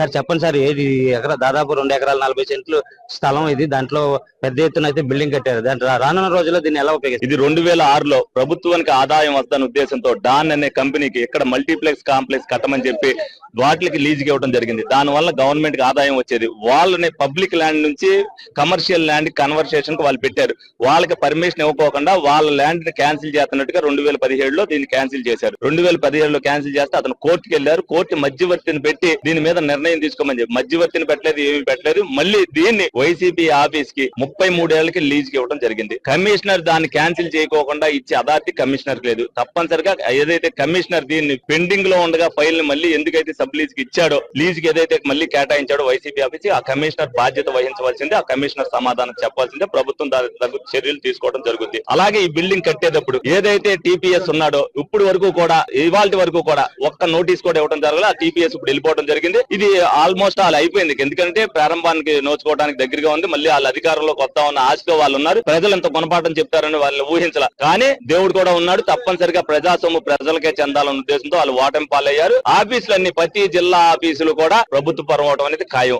Sir చెప్పండి sir ఏది ఎకరా దాదాపు రెండు ఎకరాల నలభై సెంట్లు స్థలం ఇది. దాంట్లో పెద్ద ఎత్తున అయితే బిల్డింగ్ కట్టారు. దాంట్లో రానున్న రోజుల్లో దీన్ని ఎలా ఉపయోగిస్తారు? ఇది రెండు వేల ఆరులో ప్రభుత్వానికి ఆదాయం వస్తాన ఉద్దేశంతో డాన్ అనే కంపెనీకి ఇక్కడ మల్టీప్లెక్స్ కాంప్లెక్స్ కట్టమని చెప్పి వాటికి లీజుకి ఇవ్వడం జరిగింది. దాని వల్ల గవర్నమెంట్కి ఆదాయం వచ్చేది. వాళ్ళని పబ్లిక్ ల్యాండ్ నుంచి కమర్షియల్ ల్యాండ్ కన్వర్సేషన్కి వాళ్ళు పెట్టారు. వాళ్ళకి పర్మిషన్ ఇవ్వకోకుండా వాళ్ళ ల్యాండ్ని క్యాన్సిల్ చేస్తున్నట్టుగా రెండు వేల పదిహేడులో దీన్ని క్యాన్సిల్ చేశారు. రెండు వేల పదిహేడులో క్యాన్సిల్ చేస్తే అతను కోర్టుకి వెళ్ళారు కోర్టు మధ్యవర్తిని పెట్టి దీని మీద నిర్ణయం తీసుకోమని చెప్పి. మధ్యవర్తిని పెట్టలేదు ఏమి పెట్టలేదు. మళ్ళీ దీన్ని వైసీపీ ఆఫీస్కి ముప్పై మూడేళ్ళకి లీజ్కి ఇవ్వడం జరిగింది. కమిషనర్ దాన్ని క్యాన్సిల్ చేయకోకుండా ఇచ్చే అథారిటీ కమిషనర్ లేదు. తప్పనిసరిగా ఏదైతే కమిషనర్ దీన్ని పెండింగ్లో ఉండగా ఫైల్ని మళ్ళీ ఎందుకైతే సబ్ లీజ్కి ఇచ్చాడో లీజ్కి ఏదైతే మళ్ళీ కేటాయించాడో వైసీపీ ఆఫీస్ ఆ కమిషనర్ బాధ్యత వహించవలసిందే ఆ కమిషనర్ సమాధానం చెప్పాల్సిందే ప్రభుత్వం దాని తగు చర్యలు తీసుకోవడం జరుగుతుంది అలాగే ఈ బిల్డింగ్ కట్టేటప్పుడు ఏదైతే టీపీఎస్ ఉన్నాడో ఇప్పుడు వరకు కూడా ఇవాళ వరకు కూడా ఒక్క నోటీస్ కూడా ఇవ్వడం జరగలేదు. ఆ టీపీఎస్ ఇప్పుడు వెళ్ళిపోవడం జరిగింది. ఇది ఆల్మోస్ట్ వాళ్ళు అయిపోయింది. ఎందుకంటే ప్రారంభానికి నోచుకోవడానికి దగ్గరగా ఉంది. మళ్ళీ వాళ్ళ అధికారంలోకి వస్తా ఉన్న ఆశతో వాళ్ళు ఉన్నారు. ప్రజలు ఎంత గుణపాఠం చెప్తారని వాళ్ళు ఊహించాల. కానీ దేవుడు కూడా ఉన్నాడు. తప్పనిసరిగా ప్రజాసొమ్ము ప్రజలకే చెందాలన్న ఉద్దేశంతో వాళ్ళు ఓటమి పాలయ్యారు. ఆఫీసులన్నీ ప్రతి జిల్లా ఆఫీసులు కూడా ప్రభుత్వ పరం అవడం అనేది ఖాయం.